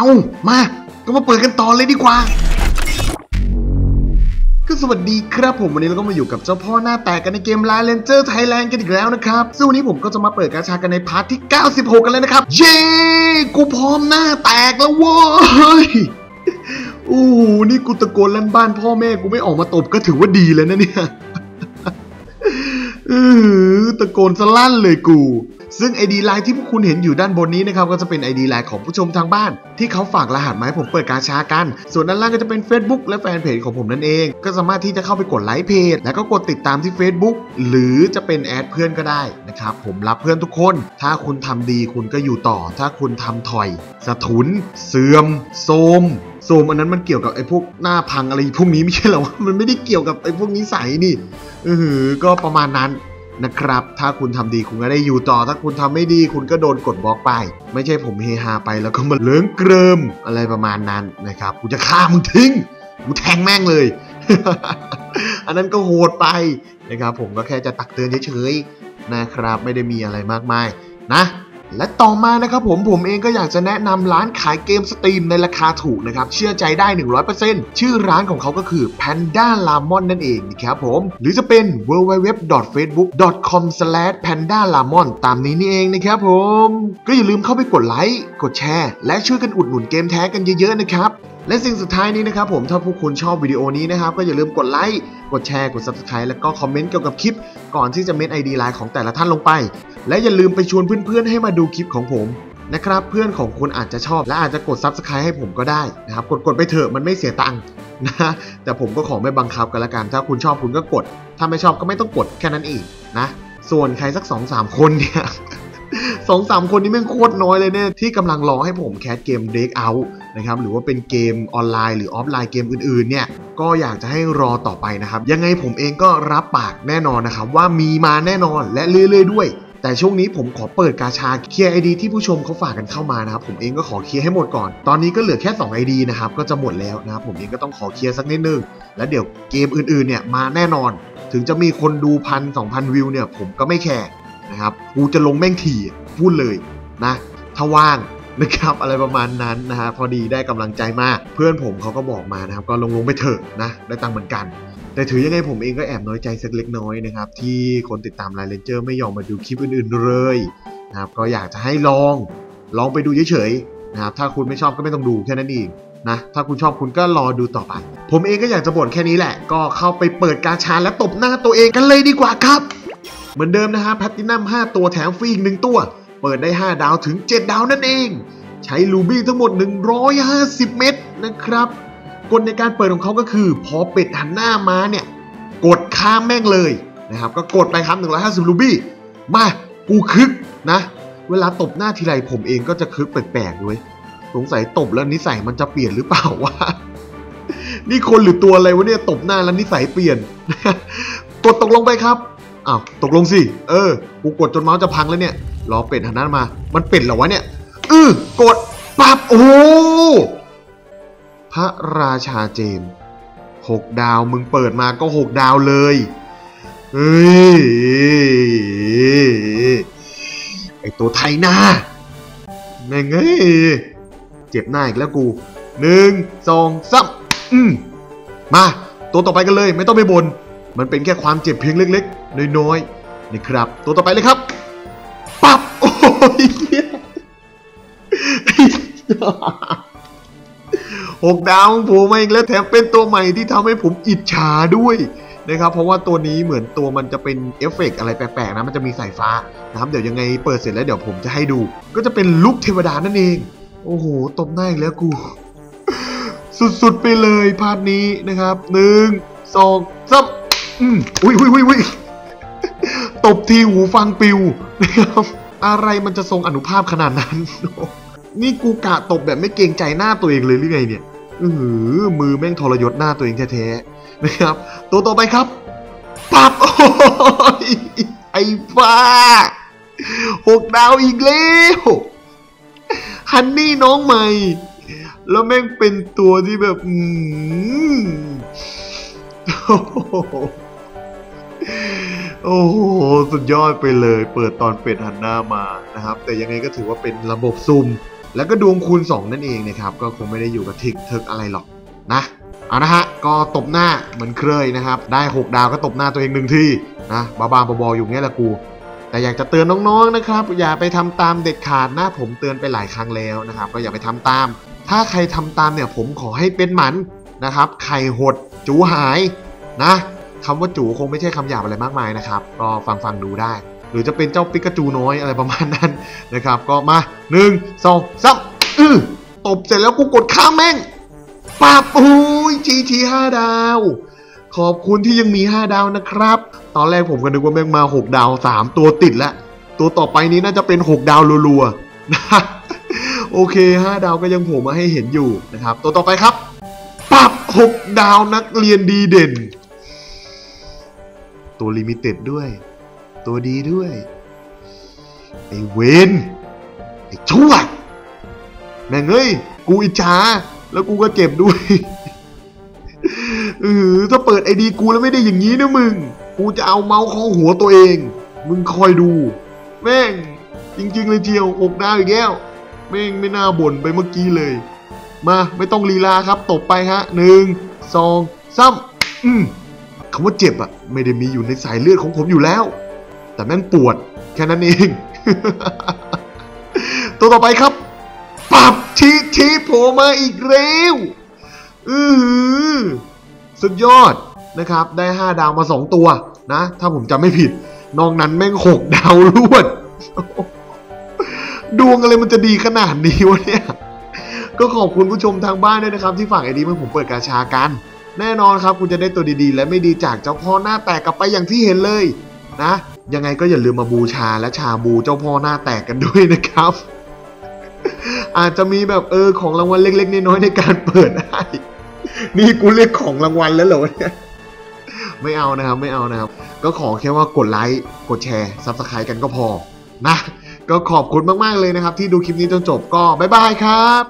เอามา ก็มาเปิดกันต่อเลยดีกว่า ก็สวัสดีครับผมวันนี้เราก็มาอยู่กับเจ้าพ่อหน้าแตกกันในเกม Line Ranger Thailand กันอีกแล้วนะครับ ซึ่งวันนี้ผมก็จะมาเปิดกาชากันในพาร์ทที่ 96 กันเลยนะครับ เย้ กูพร้อมหน้าแตกแล้วเว้ยโอ้โหนี่กูตะโกนลั่นบ้านพ่อแม่กูไม่ออกมาตบก็ถือว่าดีเลยนะเนี่ยเออตะโกนสลั่นเลยกู ซึ่ง ID ไลน์ที่พวกคุณเห็นอยู่ด้านบนนี้นะครับก็จะเป็น ID ไลน์ของผู้ชมทางบ้าน ที่เขาฝากรหัสมาให้ผมเปิดกาชากัน ส่วนด้านล่างก็จะเป็น Facebook และแฟนเพจของผมนั่นเอง ก็สามารถที่จะเข้าไปกดไลค์เพจ แล้วก็กดติดตามที่ Facebook หรือจะเป็นแอดเพื่อนก็ได้นะครับผมรับเพื่อนทุกคน ถ้าคุณทำดีคุณก็อยู่ต่อ ถ้าคุณทำถอย สะทุน เสื่อมโทมโซมอันนั้นมันเกี่ยวกับไอ้พวกหน้าพังอะไรพวกนี้ไม่ใช่เหรอ มันไม่ได้เกี่ยวกับไอ้พวกนิสัยนี่เออก็ประมาณนั้น นะครับ ถ้าคุณทำดีคุณก็ได้อยู่ต่อ ถ้าคุณทำไม่ดีคุณก็โดนกดบล็อกไป ไม่ใช่ผมเฮฮาไปแล้วก็มาเลิ้งเกริมอะไรประมาณนั้นนะครับกูจะฆ่ามึงทิ้งกูแทงแม่งเลย อันนั้นก็โหดไปนะครับ ผมก็แค่จะตักเตือนเฉยๆนะครับ ไม่ได้มีอะไรมากมายนะ และต่อมานะครับผมผมเองก็อยากจะแนะนำร้านขายเกมสตรีมในราคาถูกนะครับ เชื่อใจได้ 100%ชื่อร้านของเขาก็คือ Panda Lamon นั่นเองนะครับผม หรือจะเป็น www.facebook.com/pandalamon ตามนี้นี่เองนะครับผม ก็อย่าลืมเข้าไปกดไลค์ กดแชร์ และช่วยกันอุดหนุนเกมแท้กันเยอะๆนะครับ และสิ่งสุดท้ายนี้นะครับผมถ้าพวกคุณชอบวิดีโอนี้นะครับก็อย่าลืมกดไลค์กดแชร์กด Subscribe แล้วก็คอมเมนต์เกี่ยวกับคลิป ก่อนที่จะเมน ID ไลน์ของแต่ละท่านลงไป และอย่าลืมไปชวนเพื่อนๆให้มาดูคลิปของผมนะครับเพื่อนของคุณอาจจะชอบและอาจจะกด Subscribe ให้ผมก็ได้นะครับกดกดๆไปเถอะมันไม่เสียตังค์นะแต่ผมก็ขอไม่บังคับกันละกัน ถ้าคุณชอบคุณก็กด ถ้าไม่ชอบก็ไม่ต้องกดแค่นั้นเองนะ ส่วนใครสัก2อสามคนเนี่ยสองสามคนนี้แม่งโคตรน้อยเลยเนี่ยที่กำลังรอให้ผมแคสเกม Break Out นะครับหรือว่าเป็นเกมออนไลน์หรือออฟไลน์เกมอื่นๆเนี่ยก็อยากจะให้รอต่อไปนะครับยังไงผมเองก็รับปากแน่นอนนะครับว่ามีมาแน่นอนและเรื่อยๆด้วยแต่ช่วงนี้ผมขอเปิดกาชาเคลียร์ไอดีที่ผู้ชมเขาฝากกันเข้ามานะครับผมเองก็ขอเคลียร์ให้หมดก่อน ตอนนี้ก็เหลือแค่2 ID นะครับก็จะหมดแล้วนะครับผมเองก็ต้องขอเคลียร์สักนิดนึง แล้วเดี๋ยวเกมอื่นๆเนี่ยมาแน่นอน ถึงจะมีคนดูพันสองพันวิวเนี่ยผมก็ไม่แคร์นะครับกูจะลงแม่งถี่พูดเลยนะถ้าว่าง นะครับอะไรประมาณนั้นนะฮะพอดีได้กำลังใจมาก เพื่อนผมเขาก็บอกมานะครับก็ลงลงไปเถอะนะได้ตังค์เหมือนกัน แต่ถือยังไงผมเองก็แอบน้อยใจสักเล็กน้อยนะครับที่คนติดตามไลน์เลนเจอร์ไม่ยอมมาดูคลิปอื่นๆเลยนะครับก็อยากจะให้ลองลองไปดูเฉยๆนะครับถ้าคุณไม่ชอบก็ไม่ต้องดูแค่นั้นเองนะถ้าคุณชอบคุณก็รอดูต่อไป ผมเองก็อยากจะบ่นแค่นี้แหละ ก็เข้าไปเปิดกาชาและตบหน้าตัวเองกันเลยดีกว่าครับ เหมือนเดิมนะฮะแพตตินัม5 ตัวแถมฟรีอีกหนึ่งตัว เปิดได้ 5 ดาวถึง 7 ดาวนั่นเอง ใช้ลูบี้ทั้งหมด 150 เม็ดนะครับกฎในการเปิดของเขาก็คือ พอเป็ดหันหน้ามาเนี่ย กดข้ามแม่งเลยนะครับ ก็กดไปครับ 150 ลูบี้ มากูคึกนะ เวลาตบหน้าทีไรผมเองก็จะคึกแปลกๆด้วยสงสัยตบแล้วนิสัยมันจะเปลี่ยนหรือเปล่าวะนี่คนหรือตัวอะไรวะเนี่ยตบหน้าแล้วนิสัยเปลี่ยน กดตกลงไปครับอ้าวตกลงสิ เออ กูกดจนเมาส์จะพังแล้วเนี่ย รอเป็ดหันหน้ามา มันเป็ดเหรอวะเนี่ยเออกดปับโอ้โหพระราชาเจมหกดาวมึงเปิดมาก็หกดาวเลยเฮ้ยไอตัวไทยหน้าแม่งเอ้ยเจ็บหน้าอีกแล้วกูหนึ่งสองสามอืมมา ตัวต่อไปกันเลยไม่ต้องไปบน มันเป็นแค่ความเจ็บเพียงเล็กๆ น้อยๆนี่ครับ ตัวต่อไปเลยครับ หกดาวของผมมาอีกแล้วแถมเป็นตัวใหม่ที่ทำให้ผมอิจฉาด้วยนะครับเพราะว่าตัวนี้เหมือนตัวมันจะเป็นเอฟเฟกต์อะไรแปลกๆนะมันจะมีสายฟ้านะครับเดี๋ยวยังไงเปิดเสร็จแล้วเดี๋ยวผมจะให้ดู ก็จะเป็นลุคเทวดานั่นเอง โอ้โหตบหน้าอีกแล้วกู สุดๆไปเลยพาร์ทนี้นะครับหนึ่งสองสามอืมอุ้ยอุ้ยอุ้ยอุ้ยตบทีหูฟังปิวนะครับอะไรมันจะทรงอนุภาพขนาดนั้น นี่กูกะตบแบบไม่เกรงใจหน้าตัวเองเลยหรือไงเนี่ยอือหือมือแม่งทรยศหน้าตัวเองแท้ๆนะครับ ตัวต่อไปครับปับโอ้ยไอ้ฟ้าหกดาวอีกแล้วฮันนี่น้องใหม่ แล้วแม่งเป็นตัวที่แบบอืมโอ้โหโอ้โหสุดยอดไปเลย เปิดตอนเป็ดหันหน้ามานะครับ แต่ยังไงก็ถือว่าเป็นระบบซุ่ม แล้วก็ดวงคูณ 2 นั่นเองนะครับ ก็คงไม่ได้อยู่กับทิกเทิกอะไรหรอกนะเอานะฮะ ก็ตบหน้าเหมือนเคยนะครับ ได้ 6 ดาวก็ตบหน้าตัวเองหนึ่งทีนะบ้าๆบออยู่เงี้ยแหละกู แต่อยากจะเตือนน้องๆนะครับ อย่าไปทำตามเด็ดขาดนะผมเตือนไปหลายครั้งแล้วนะครับ ก็อย่าไปทำตาม ถ้าใครทำตามเนี่ยผมขอให้เป็นหมันนะครับ ไข่หดจูหายนะคำว่าจูคงไม่ใช่คำหยาบอะไรมากมายนะครับ ก็ฟังฟังดูได้ หรือจะเป็นเจ้าปิกาจูน้อยอะไรประมาณนั้นนะครับ ก็มาหนึ่งสองสามอื้อตบเสร็จแล้วกูกดข้ามแม่งปับอุ้ยจีทีห้าดาว ขอบคุณที่ยังมี 5 ดาวนะครับ ตอนแรกผมก็นึกว่าแม่งมา 6 ดาว 3 ตัวติดแล้ว ตัวต่อไปนี้น่าจะเป็น 6 ดาวรัวๆนะโอเค 5 ดาวก็ยังโผล่มาให้เห็นอยู่นะครับ ตัวต่อไปครับปับ 6 ดาวนักเรียนดีเด่น ตัวลิมิเต็ดด้วย ตัวดีด้วย ไอเวนไอชั่วแม่งเอ้ย กูอิจฉาแล้วกูก็เจ็บด้วยเออถ้าเปิดไอดีกูแล้วไม่ได้อย่างนี้นะมึง กูจะเอาเมาส์ข้อหัวตัวเอง มึงคอยดู แม่ง จริง ๆ เลยเจียวอกดาวอีกแล้วแม่งไม่น่าบ่นไปเมื่อกี้เลย มาไม่ต้องลีลาครับตบไปฮะหนึ่งสองสามอืมคำว่าเจ็บอะไม่ได้มีอยู่ในสายเลือดของผมอยู่แล้ว แต่แม่งปวดแค่นั้นเอง ตัวต่อไปครับปับทีทีโผล่มาอีกแล้วอือสุดยอดนะครับ ได้ 5 ดาวมา 2 ตัวนะ ถ้าผมจำไม่ผิด นอกนั้นแม่ง 6 ดาวรวด ดวงอะไรมันจะดีขนาดนี้วะเนี่ย ก็ขอบคุณผู้ชมทางบ้านด้วยนะครับ ที่ฝากไอดีมาผมเปิดกาชากัน แน่นอนครับ คุณจะได้ตัวดีๆ และไม่ดีจากเจ้าพ่อหน้าแตกกลับไปอย่างที่เห็นเลยนะ ยังไงก็อย่าลืมมาบูชาและชาบูเจ้าพ่อหน้าแตกกันด้วยนะครับ อาจจะมีแบบเออของรางวัลเล็ก ๆ น้อยๆในการเปิดได้นี่กูเรียกของรางวัลแล้วเหรอเนี่ยไม่เอานะครับไม่เอานะครับ ก็ขอแค่ว่ากดไลค์กดแชร์ซับสไครต์กันก็พอนะ ก็ขอบคุณมาก ๆ เลยนะครับ ที่ดูคลิปนี้จนจบก็บ๊ายบายครับ